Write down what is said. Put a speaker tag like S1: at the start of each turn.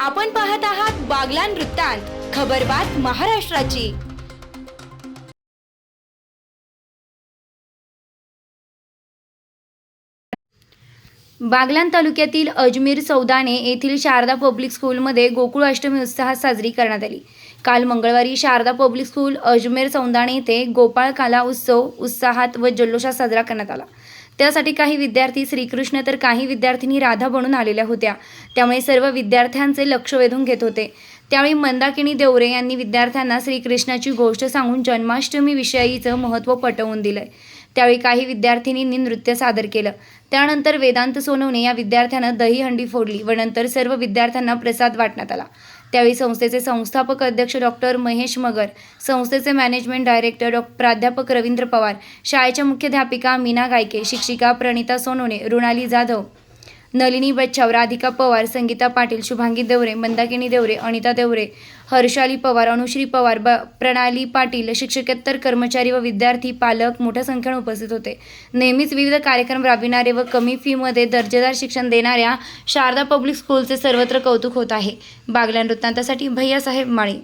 S1: आपण पाहत आहात बागलान वृत्तांत खबरबात महाराष्ट्राची. बागलान तालुक्यातील अजमेर सौदाने येथील शारदा पब्लिक स्कूलमध्ये गोकुळ अष्टमी उत्साहात साजरी करण्यात आली. काल मंगळवारी शारदा पब्लिक स्कूल अजमेर सौदाणे येथे गोपाळ काला उत्सव उत्साहात व जल्लोषात साजरा करण्यात आला. त्यासाठी काही विद्यार्थी श्रीकृष्ण तर काही विद्यार्थिनी राधा बनून आलेल्या होत्या. त्यामुळे सर्व विद्यार्थ्यांचे लक्ष वेधून घेत होते. त्यावेळी मंदाकिनी देवरे यांनी विद्यार्थ्यांना श्रीकृष्णाची गोष्ट सांगून जन्माष्टमी विषयीचं महत्त्व पटवून दिलंय. त्यावेळी काही विद्यार्थिनींनी नृत्य सादर केलं. त्यानंतर वेदांत सोनवणे या विद्यार्थ्यानं दहीहंडी फोडली व नंतर सर्व विद्यार्थ्यांना प्रसाद वाटण्यात आला. त्यावेळी संस्थेचे संस्थापक अध्यक्ष डॉक्टर महेश मगर संस्थेचे मॅनेजमेंट डायरेक्टर डॉ. प्राध्यापक रवींद्र पवार शाळेच्या मुख्याध्यापिका मीना गायके शिक्षिका प्रणिता सोनोने रुणाली जाधव नलिनी बच्छाव राधिका पवार संगीता पाटील शुभांगी देवरे मंदाकिनी देवरे अनिता देवरे हर्षाली पवार अनुश्री पवार ब प्रणाली पाटील शिक्षकेतर कर्मचारी व विद्यार्थी पालक मोठ्या संख्येने उपस्थित होते. नेहमीच विविध कार्यक्रम राबविणारे व कमी फीमध्ये दर्जेदार शिक्षण देणाऱ्या शारदा पब्लिक स्कूलचे सर्वत्र कौतुक होत आहे. बागल्या वृत्तांतासाठी भैयासाहेब माळी.